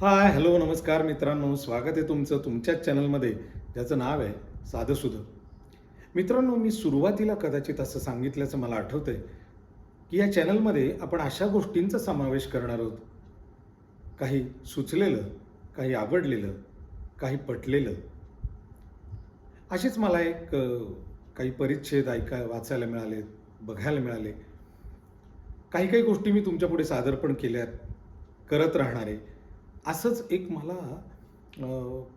Hi hello नमस्कार मित्रांनो. स्वागत आहे तुमचं तुमच्याच चॅनलमध्ये. ज्याचं नाव आहे साधसुध मित्रांनो मी सुरुवातीला कदाचित असं सांगितल्याचं मला आठवतंय की या चॅनलमध्ये आपण अशा गोष्टींचा समावेश करणार आहोत. काही सुचलेलं काही आवडलेलं काही पटलेलं. अशीच मला एक काही परिच्छेद ऐका वाचायला मिळाले बघायला मिळाले. काही काही गोष्टी मी तुमच्यापुढे सादर पण केल्यात. करत राहणार. आहे असंच एक मला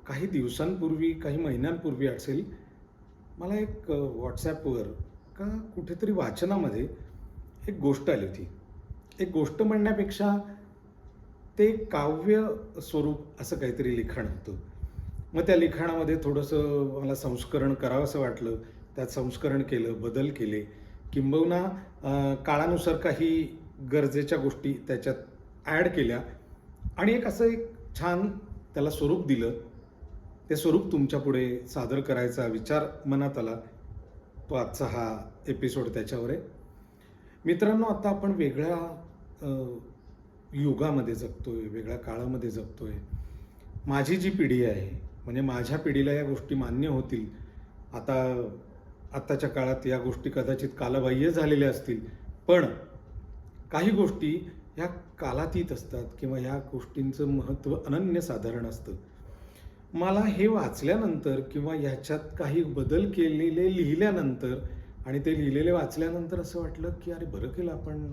काही दिवसांपूर्वी काही महिन्यांपूर्वी असेल मला एक व्हॉट्सॲपवर का कुठेतरी वाचनामध्ये एक गोष्ट आली होती. एक गोष्ट म्हणण्यापेक्षा ते काव्य स्वरूप असं काहीतरी लिखाण होतं. मग त्या लिखाणामध्ये थोडंसं मला संस्करण करावंसं वाटलं. त्यात संस्करण केलं बदल केले. किंबहुना काळानुसार काही गरजेच्या गोष्टी त्याच्यात ॲड केल्या. आणि एक असं एक छान त्याला स्वरूप दिलं. ते स्वरूप तुमच्यापुढे सादर करायचा विचार मनात आला. तो आजचा हा एपिसोड त्याच्यावर आहे. मित्रांनो आता आपण वेगळ्या युगामध्ये युगामध्ये जगतोय वेगळ्या काळामध्ये जगतोय. माझी जी पिढी आहे म्हणजे माझ्या पिढीला या गोष्टी मान्य होतील. आता आत्ताच्या काळात या गोष्टी कदाचित कालबाह्य झालेल्या असतील. पण काही गोष्टी ह्या कालातीत असतात किंवा ह्या गोष्टींचं महत्त्व अनन्यसाधारण असतं. मला हे वाचल्यानंतर किंवा ह्याच्यात काही बदल केलेले लिहिल्यानंतर आणि ते लिहिलेले वाचल्यानंतर असं वाटलं की अरे बरं केलं आपण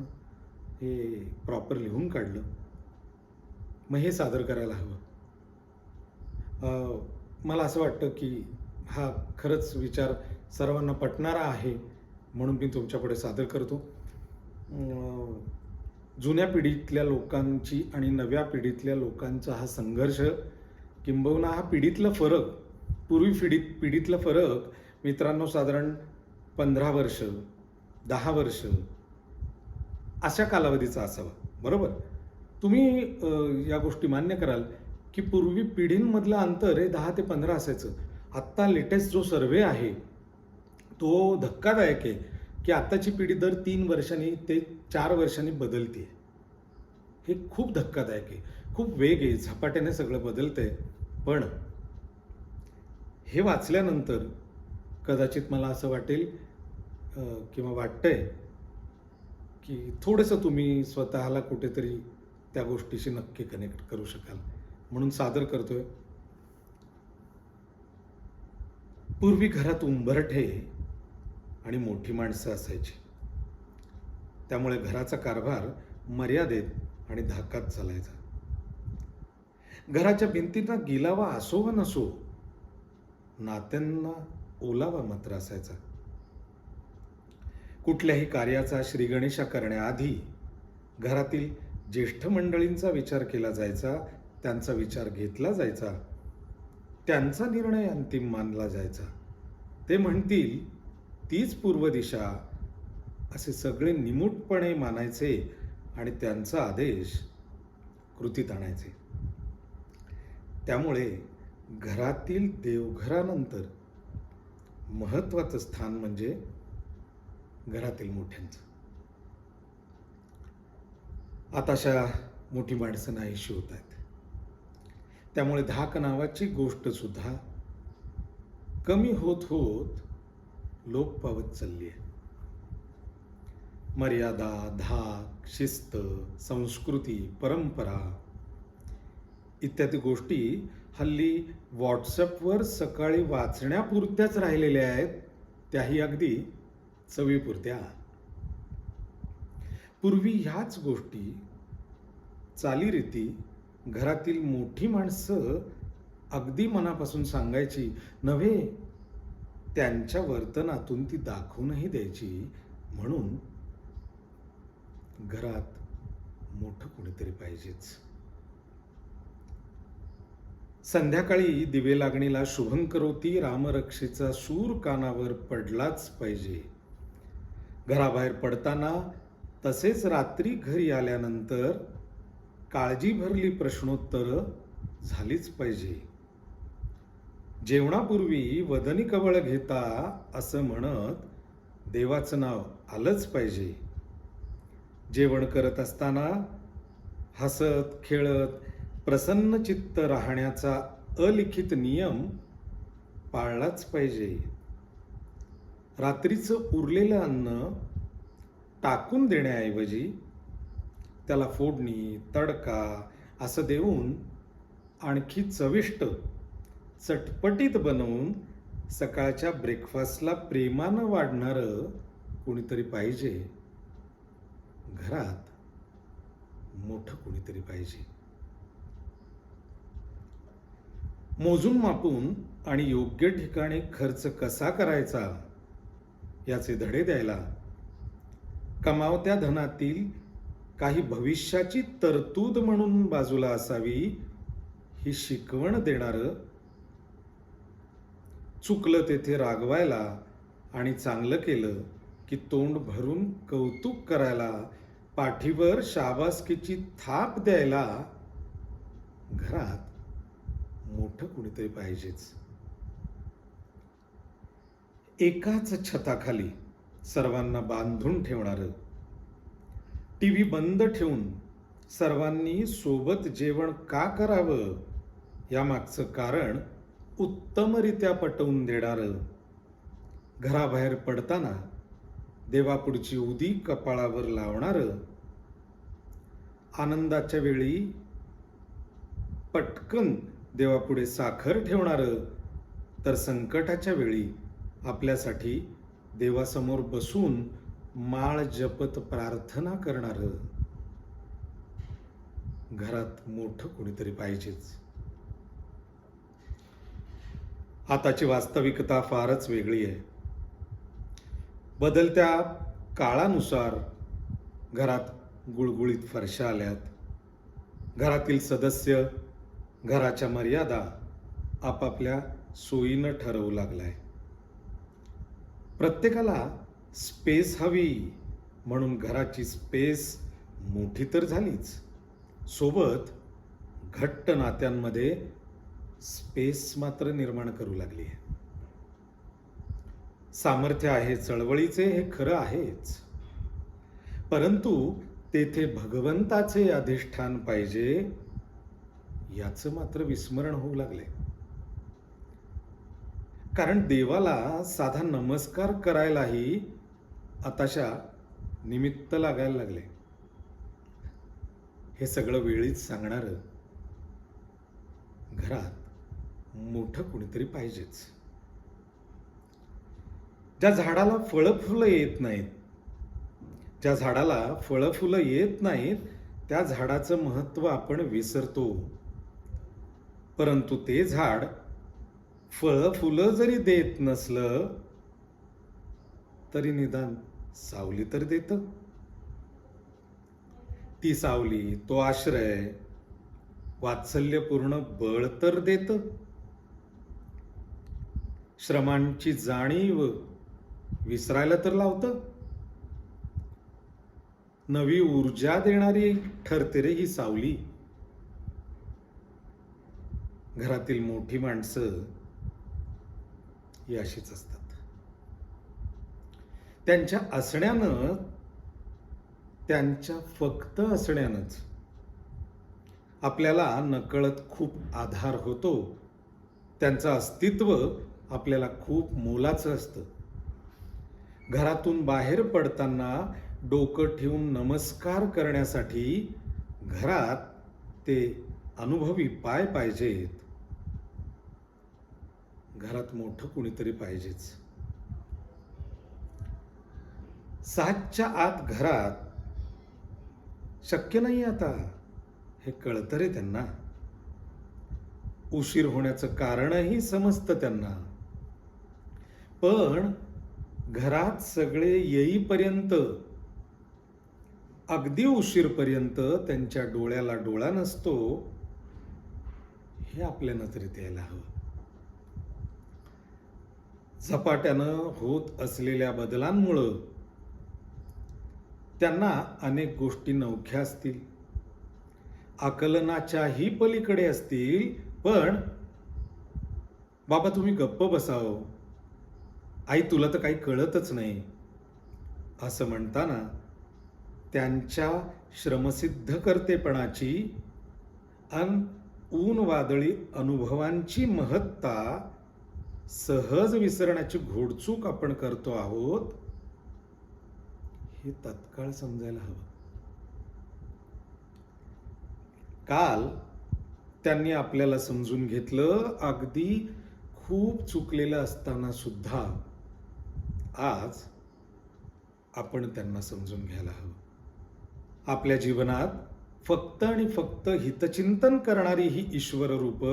हे प्रॉपर लिहून काढलं. मग हे सादर करायला हवं. मला असं वाटतं की हा खरंच विचार सर्वांना पटणारा आहे म्हणून मी तुमच्यापुढे सादर करतो. जुन्या पिढीतल्या लोकांची आणि नव्या पिढीतल्या लोकांचा हा संघर्ष किंबहुना हा पिढीतला फरक पूर्वी पिढीत पिढीतला फरक मित्रांनो साधारण पंधरा वर्ष दहा वर्ष अशा कालावधीचा असावा बरोबर? तुम्ही या गोष्टी मान्य कराल की पूर्वी पिढींमधलं अंतर हे दहा ते पंधरा असायचं. आत्ता लेटेस्ट जो सर्वे आहे तो धक्कादायक आहे. की आत्ताची पिढी दर तीन वर्षांनी ते चार वर्षांनी बदलते हे खूप धक्कादायक आहे. खूप वेग आहे. झपाट्याने सगळं बदलतंय. पण हे वाचल्यानंतर कदाचित मला असं वाटेल किंवा वाटतंय की थोडंसं तुम्ही स्वतःला कुठेतरी त्या गोष्टीशी नक्की कनेक्ट करू शकाल. म्हणून सादर करतोय. पूर्वी घरात उंबरठे आणि मोठी माणसं असायची. त्यामुळे घराचा कारभार मर्यादेत आणि धाकात चालायचा. घराच्या भिंतींना गिलावा असो व नसो नात्यांना ओलावा मात्र असायचा. कुठल्याही कार्याचा श्रीगणेशा करण्याआधी घरातील ज्येष्ठ मंडळींचा विचार केला जायचा त्यांचा विचार घेतला जायचा त्यांचा निर्णय अंतिम मानला जायचा. ते म्हणतील तीच पूर्व दिशा असे सगळे निमूटपणे मानायचे आणि त्यांचा आदेश कृतीत आणायचे. त्यामुळे घरातील देवघरानंतर महत्वाचं स्थान म्हणजे घरातील मोठ्यांचं. आता अशा मोठी माणसं नाहीशी होत आहेत. त्यामुळे धाक नावाची गोष्ट सुद्धा कमी होत होत लोप पावत चालली आहे मर्यादा धाक शिस्त संस्कृती परंपरा इत्यादी गोष्टी हल्ली व्हॉट्सअपवर सकाळी वाचण्यापुरत्याच राहिलेल्या आहेत. त्याही अगदी चवीपुरत्या. पूर्वी ह्याच गोष्टी चालीरीती घरातील मोठी माणसं अगदी मनापासून सांगायची नव्हे त्यांच्या वर्तनातून ती दाखवूनही द्यायची. म्हणून घरात मोठं कोणीतरी पाहिजेच. संध्याकाळी दिवे लागणीला शुभंकरोती रामरक्षेचा सूर कानावर पडलाच पाहिजे. घराबाहेर पडताना तसेच रात्री घरी आल्यानंतर काळजी भरली प्रश्नोत्तर झालीच पाहिजे. जेवणापूर्वी वदनी कवळ घेता असं म्हणत देवाचं नाव आलंच पाहिजे. जेवण करत असताना हसत खेळत प्रसन्न चित्त राहण्याचा अलिखित नियम पाळलाच पाहिजे. रात्रीचं उरलेलं अन्न टाकून देण्याऐवजी त्याला फोडणी तडका असं देऊन आणखी चविष्ट चटपटीत बनवून सकाळच्या ब्रेकफास्टला प्रेमानं वाढणारं कोणीतरी पाहिजे. घरात मोठं कोणीतरी पाहिजे. मोजून मापून आणि योग्य ठिकाणी खर्च कसा करायचा याचे धडे द्यायला कमावत्या धनातील काही भविष्याची तरतूद म्हणून बाजूला असावी ही शिकवण देणारं चुकलं तेथे रागवायला आणि चांगलं केलं की तोंड भरून कौतुक करायला पाठीवर शाबासकीची थाप द्यायला घरात मोठं कुणीतरी पाहिजेच. एकाच छताखाली सर्वांना बांधून ठेवणारं टी व्ही बंद ठेवून सर्वांनी सोबत जेवण का करावं यामागचं कारण उत्तमरित्या पटवून देणारं. घराबाहेर पडताना देवापुढची उदी कपाळावर लावणारं. आनंदाच्या वेळी पटकन देवापुढे साखर ठेवणारं. तर संकटाच्या वेळी आपल्यासाठी देवासमोर बसून माळ जपत प्रार्थना करणारं. घरात मोठं कोणीतरी पाहिजेच. आताची वास्तविकता फारच वेगळी आहे. बदलत्या काळानुसार घरात गुळगुळीत फरशा आल्यात. घरातील सदस्य घराच्या मर्यादा आपापल्या सोयीनं ठरवू लागलाय. प्रत्येकाला स्पेस हवी म्हणून घराची स्पेस मोठी तर झालीच. सोबत घट्ट नात्यांमध्ये स्पेस मात्र निर्माण करू लागली आहे. सामर्थ्य आहे चळवळीचे हे खरं आहेच. परंतु तेथे भगवंताचे अधिष्ठान पाहिजे याचं मात्र विस्मरण होऊ लागले. कारण देवाला साधा नमस्कार करायलाही आताशा निमित्त लागायला लागले. हे सगळं वेळीच सांगणार घरात मोठं कुणीतरी पाहिजेच. ज्या झाडाला फळं फुलं येत नाहीत ज्या झाडाला फळं फुलं येत नाहीत त्या झाडाचं महत्त्व आपण विसरतो. परंतु ते झाड फळं फुलं जरी देत नसलं तरी निदान सावली तर देत. ती सावली तो आश्रय वात्सल्यपूर्ण बळ तर देत. श्रमांची जाणीव विसरायला तर लावतं. नवी ऊर्जा देणारी ठरते रे ही सावली. घरातील मोठी माणसं ही अशीच असतात. त्यांच्या असण्यानं त्यांच्या फक्त असण्यानंच आपल्याला नकळत खूप आधार होतो. त्यांचं अस्तित्व आपल्याला खूप मोलाचं असतं. घरातून बाहेर पडताना डोकं ठेवून नमस्कार करण्यासाठी घरात ते अनुभवी पाय पाहिजेत. घरात मोठं कुणीतरी पाहिजेच. सातच्या आत घरात शक्य नाही आता. हे कळतं रे त्यांना. उशीर होण्याचं कारणही समजतं त्यांना. पण घरात सगळे येईपर्यंत अगदी उशीरपर्यंत त्यांच्या डोळ्याला डोळा नसतो हे आपल्या नजरेत यायला हवं. झपाट्यानं होत असलेल्या बदलांमुळं त्यांना अनेक गोष्टी नवख्या असतील. आकलनाच्याही पलीकडे असतील पण बाबा तुम्ही गप्प बसावं. आई तुला तर काही कळतच नाही. असं म्हणताना त्यांच्या श्रमसिद्ध करतेपणाची अन ऊन वादळी अनुभवांची महत्ता सहज विसरण्याची घोडचूक आपण करतो आहोत हे तत्काळ समजायला हवं. काल त्यांनी आपल्याला समजून घेतलं अगदी खूप चुकलेलं असताना सुद्धा आज आपण त्यांना समजून घ्यायला हवं. आपल्या जीवनात फक्त आणि फक्त हितचिंतन करणारी ही ईश्वर रूप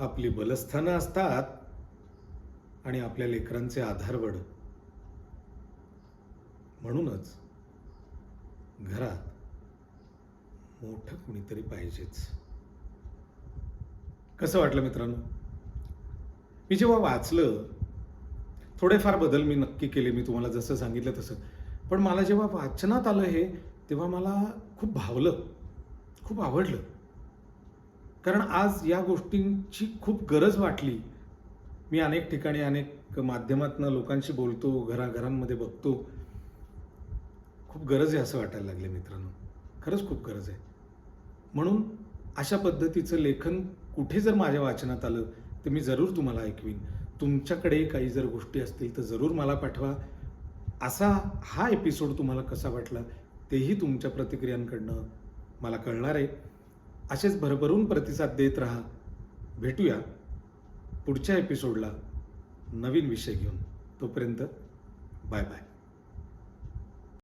आपली बलस्थानं असतात आणि आपल्या लेकरांचे आधारवड. म्हणूनच घरात मोठं कुणीतरी पाहिजेच. कसं वाटलं मित्रांनो? मी जेव्हा वाचलं थोडेफार बदल मी नक्की केले मी तुम्हाला जसं सांगितलं तसं. पण मला जेव्हा वाचनात आलं हे तेव्हा मला खूप भावलं खूप आवडलं. कारण आज या गोष्टींची खूप गरज वाटली. मी अनेक ठिकाणी अनेक माध्यमातनं लोकांशी बोलतो घराघरांमध्ये बघतो. खूप गरज आहे असं वाटायला लागले मित्रांनो. खरंच खूप गरज आहे. म्हणून अशा पद्धतीचं लेखन कुठे जर माझ्या वाचनात आलं तर मी जरूर तुम्हाला ऐकवीन. तुमच्याकडे काही जर गोष्टी असतील तर जरूर मला पाठवा. असा हा एपिसोड तुम्हाला कसा वाटला तेही तुमच्या प्रतिक्रियांकडनं मला कळणार आहे. असेच भरभरून प्रतिसाद देत राहा. भेटूया पुढच्या एपिसोडला नवीन विषय घेऊन. तोपर्यंत बाय बाय